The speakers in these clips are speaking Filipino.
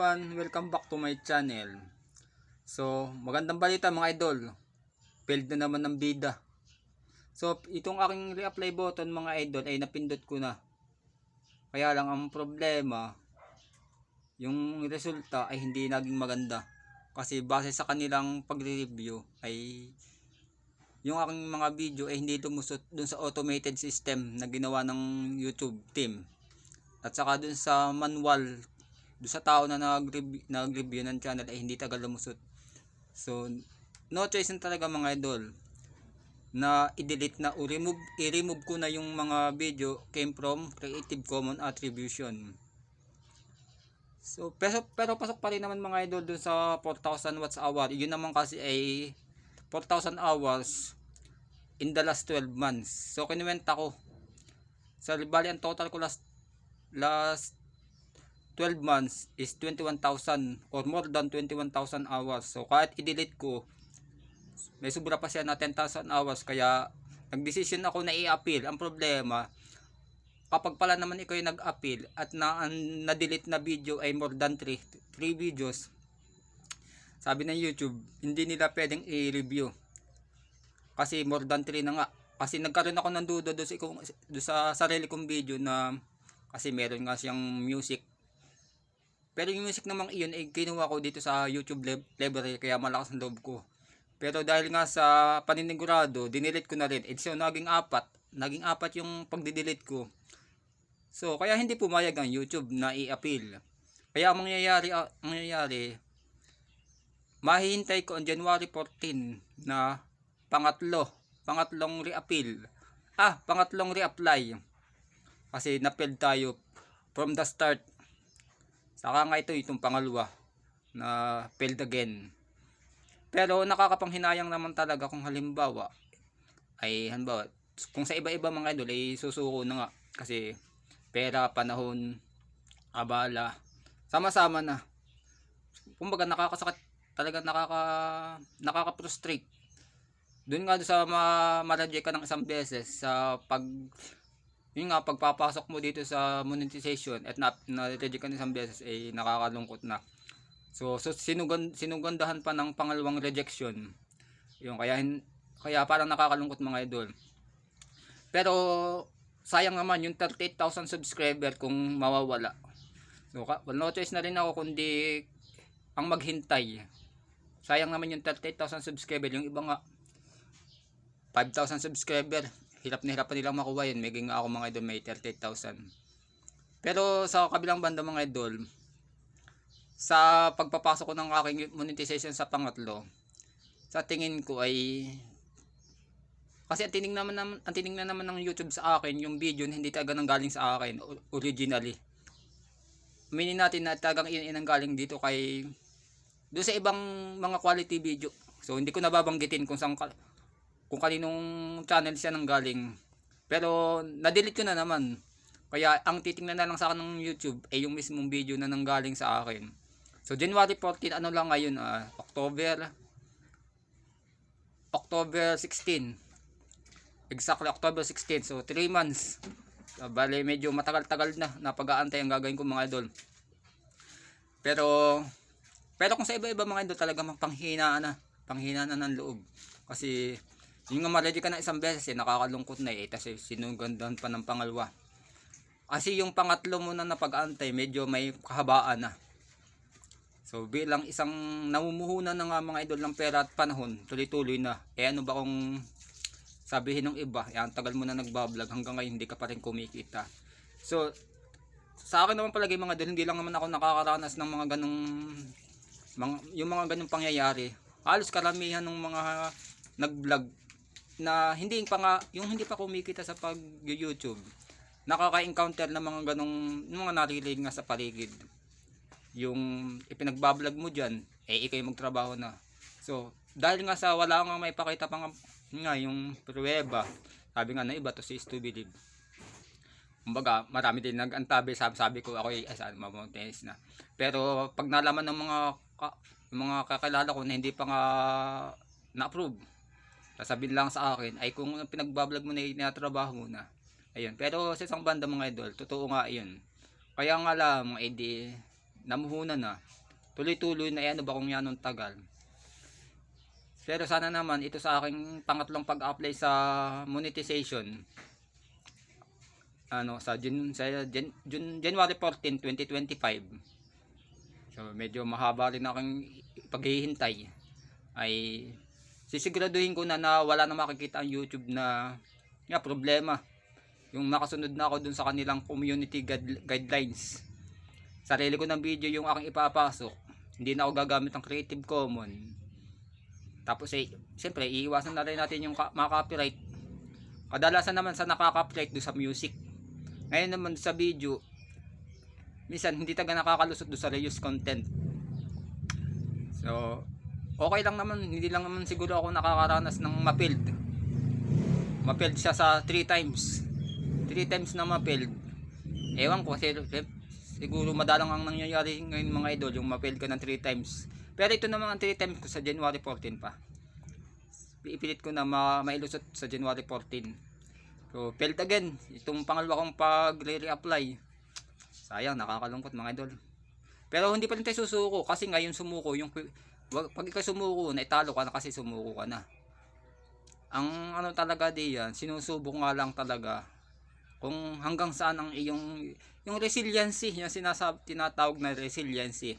everyone, welcome back to my channel. So, magandang balita mga idol. Failed na naman ng bida. So, itong aking reapply button mga idol ay napindot ko na. Kaya lang ang problema, yung resulta ay hindi naging maganda. Kasi base sa kanilang pagre-review ay yung aking mga video ay hindi lumusot dun sa automated system na ginawa ng YouTube team. At saka dun sa manual doon sa tao na nag-review, nag-review ng channel ay hindi tagal lumusot. So, no choice na talaga mga idol na i-delete na o remove, i-remove ko na yung mga video came from Creative Commons Attribution. So, pero, pero pasok pa rin naman mga idol dun sa 4,000 watts hour. Yun naman kasi ay 4,000 hours in the last 12 months. So, kinuwenta ko. Sa bali, ang total ko last last 12 months is 21,000 or more than 21,000 hours. So kahit i-delete ko, may sobra pa siya na 10,000 hours kaya nagdesisyon ako na i-appeal. Ang problema, kapag pala naman ikaw yung nag-appeal at na, na-delete na video ay more than 3, 3 videos, sabi ng YouTube, hindi nila pwedeng i-review. Kasi more than 3 na nga. Kasi nagkaroon ako ng duda doon sa, sa sarili kong video na kasi meron nga siyang music pero yung music namang iyon ay kinuha ko dito sa YouTube lib- library kaya malakas ang loob ko. Pero dahil nga sa paninigurado, dinilit ko na rin. Eh, so naging apat. Naging apat yung pagdidelete ko. So kaya hindi pumayag ang YouTube na i-appeal. Kaya ang mangyayari, ang mangyayari, mahihintay ko on January 14 na pangatlo, pangatlong re-appeal. Ah, pangatlong re-apply. Kasi na-fail tayo from the start Saka nga ito itong pangalawa na failed again. Pero nakakapanghinayang naman talaga kung halimbawa ay halimbawa kung sa iba-iba mga idol ay susuko na nga kasi pera, panahon, abala, sama-sama na. Kumbaga nakakasakit talaga nakaka nakaka-frustrate. Doon nga sa ma ma-reject ka ng isang beses sa pag yun nga pagpapasok mo dito sa monetization at na, na-reject ka ng isang beses ay eh, nakakalungkot na. So, so sinugan, sinugandahan pa ng pangalawang rejection. Yung kaya kaya parang nakakalungkot mga idol. Pero sayang naman yung 38,000 subscriber kung mawawala. So no choice na rin ako kundi ang maghintay. Sayang naman yung 38,000 subscriber. Yung iba nga 5,000 subscriber hirap na hirap pa nilang makuha yun. May nga ako mga idol may 38,000. Pero sa kabilang banda mga idol, sa pagpapasok ko ng aking monetization sa pangatlo, sa tingin ko ay kasi ang tining naman ang tiningnan naman ng YouTube sa akin yung video hindi talaga nang galing sa akin originally. Minin natin na tagang inang galing dito kay doon sa ibang mga quality video. So hindi ko nababanggitin kung saan kung kaninong channel siya nang galing. Pero na-delete ko na naman. Kaya ang titingnan na lang sa akin ng YouTube ay yung mismong video na nanggaling sa akin. So January 14 ano lang ngayon uh, October October 16. Exactly October 16. So 3 months. So, bale medyo matagal-tagal na na pag-aantay ang gagawin ko mga idol. Pero pero kung sa iba-iba mga idol talaga panghinaan na, panghinaan na ng loob. Kasi yung nga ma-ready ka na isang beses eh, nakakalungkot na eh. Kasi sinugandahan pa ng pangalawa. Kasi yung pangatlo mo na napag-antay, medyo may kahabaan na. So bilang isang namumuhunan ng mga idol ng pera at panahon, tuloy-tuloy na. Eh ano ba kung sabihin ng iba, eh, ang tagal mo na nagbablog hanggang ngayon hindi ka pa rin kumikita. So sa akin naman palagi mga idol, hindi lang naman ako nakakaranas ng mga ganong mga, yung mga ganong pangyayari. Halos karamihan ng mga nag-vlog na hindi pa nga, yung hindi pa kumikita sa pag YouTube, nakaka-encounter ng mga ganong, mga narinig nga sa paligid. Yung ipinagbablog mo dyan, eh ikaw yung magtrabaho na. So, dahil nga sa wala nga may pakita pa nga, nga yung pruweba, sabi nga na iba to si to believe. Kumbaga, marami din nag-antabi, sabi, sabi ko ako ay saan mamonetize na. Pero pag nalaman ng mga ka, mga kakilala ko na hindi pa nga na-approve, sasabihin lang sa akin ay kung pinagbablog mo na tinatrabaho mo na ayun pero sa isang banda mga idol totoo nga yun kaya nga lang edi namuhunan na. Tuloy-tuloy na yan, ba kung yan tagal. Pero sana naman, ito sa aking pangatlong pag-apply sa monetization. Ano, sa, Jun, sa Jan, January 14, 2025. So, medyo mahaba rin aking paghihintay. Ay, sisiguraduhin ko na na wala na makikita ang YouTube na nga problema. Yung makasunod na ako dun sa kanilang community guide- guidelines. Sarili ko ng video yung aking ipapasok. Hindi na ako gagamit ng Creative Commons. Tapos eh, siyempre, iiwasan na rin natin yung ka- mga copyright. Kadalasan naman sa nakaka-copyright do sa music. Ngayon naman sa video, minsan hindi taga nakakalusot do sa reuse content. So, okay lang naman, hindi lang naman siguro ako nakakaranas ng ma-failed. Ma-failed siya sa 3 times. 3 times na ma-failed. Ewan ko, kasi siguro madalang ang nangyayari ngayon mga idol, yung ma-failed ka ng 3 times. Pero ito naman ang 3 times ko sa January 14 pa. Ipilit ko na ma mailusot sa January 14. So, failed again. Itong pangalawa kong pag-re-apply. Sayang, nakakalungkot mga idol. Pero hindi pa rin tayo susuko kasi ngayon sumuko yung wag pag ikaw sumuko na italo ka na kasi sumuko ka na. Ang ano talaga diyan, sinusubok nga lang talaga kung hanggang saan ang iyong yung resiliency, yung sinasab tinatawag na resiliency.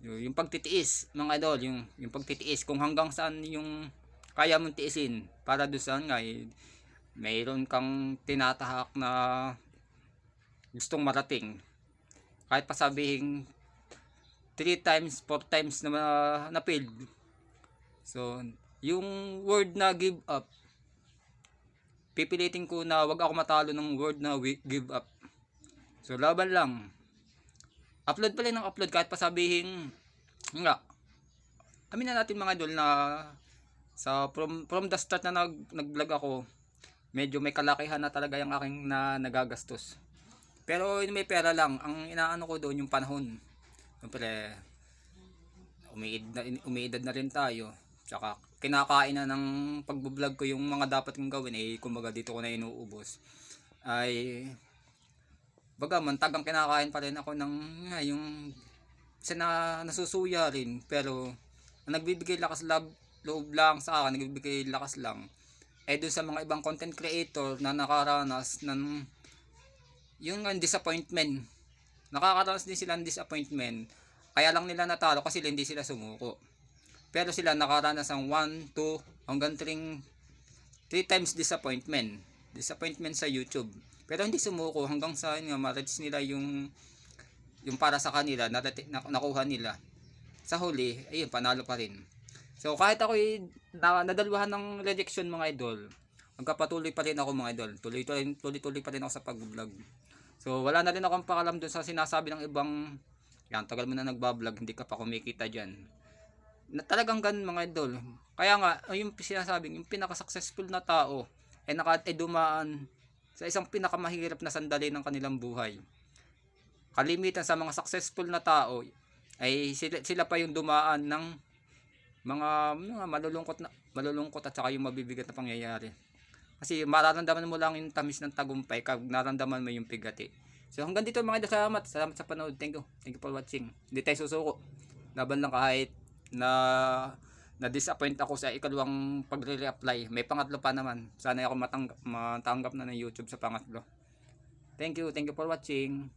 Yung, yung pagtitiis, mga idol, yung yung pagtitiis kung hanggang saan yung kaya mong tiisin para doon sa nga eh, mayroon kang tinatahak na gustong marating kahit pa sabihin 3 times, 4 times na na failed. So, yung word na give up, pipilitin ko na wag ako matalo ng word na give up. So, laban lang. Upload pa rin ng upload kahit pa sabihin, yun nga, amin na natin mga idol na sa from, from the start na nag, nag-vlog ako, medyo may kalakihan na talaga yung aking na nagagastos. Pero may pera lang. Ang inaano ko doon yung panahon. Siyempre, umiid na, umiidad na rin tayo. Tsaka, kinakain na ng pagbablog ko yung mga dapat kong gawin. Eh, kumbaga dito ko na inuubos. Ay, baga, mantagang kinakain pa rin ako ng, nga, yung, na nasusuya rin. Pero, ang nagbibigay lakas lab, loob lang sa akin, nagbibigay lakas lang. Eh, doon sa mga ibang content creator na nakaranas ng yung nga, disappointment. Nakakaranas din sila ng disappointment. Kaya lang nila natalo kasi hindi sila sumuko. Pero sila nakaranas ng 1, 2, hanggang 3, 3 times disappointment. Disappointment sa YouTube. Pero hindi sumuko hanggang sa yun ma-reach nila yung yung para sa kanila, narati, na, nakuha nila. Sa huli, ayun, panalo pa rin. So, kahit ako na, nadalwahan ng rejection mga idol, magkapatuloy pa rin ako mga idol. Tuloy-tuloy pa rin ako sa pag-vlog. So, wala na rin akong pakalam doon sa sinasabi ng ibang, yan, tagal mo na nagbablog, hindi ka pa kumikita dyan. Na, talagang ganun mga idol. Kaya nga, yung sinasabing, yung pinaka-successful na tao, ay naka, ay dumaan sa isang pinakamahirap na sandali ng kanilang buhay. Kalimitan sa mga successful na tao, ay sila, sila pa yung dumaan ng mga, mga malulungkot na malulungkot at saka yung mabibigat na pangyayari. Kasi mararamdaman mo lang yung tamis ng tagumpay kapag naramdaman mo yung pigati. So hanggang dito mga idol, salamat. Salamat sa panood. Thank you. Thank you for watching. Hindi tayo susuko. Laban lang kahit na na-disappoint ako sa ikalawang pagre-reapply. May pangatlo pa naman. Sana ako matang matanggap na ng YouTube sa pangatlo. Thank you. Thank you for watching.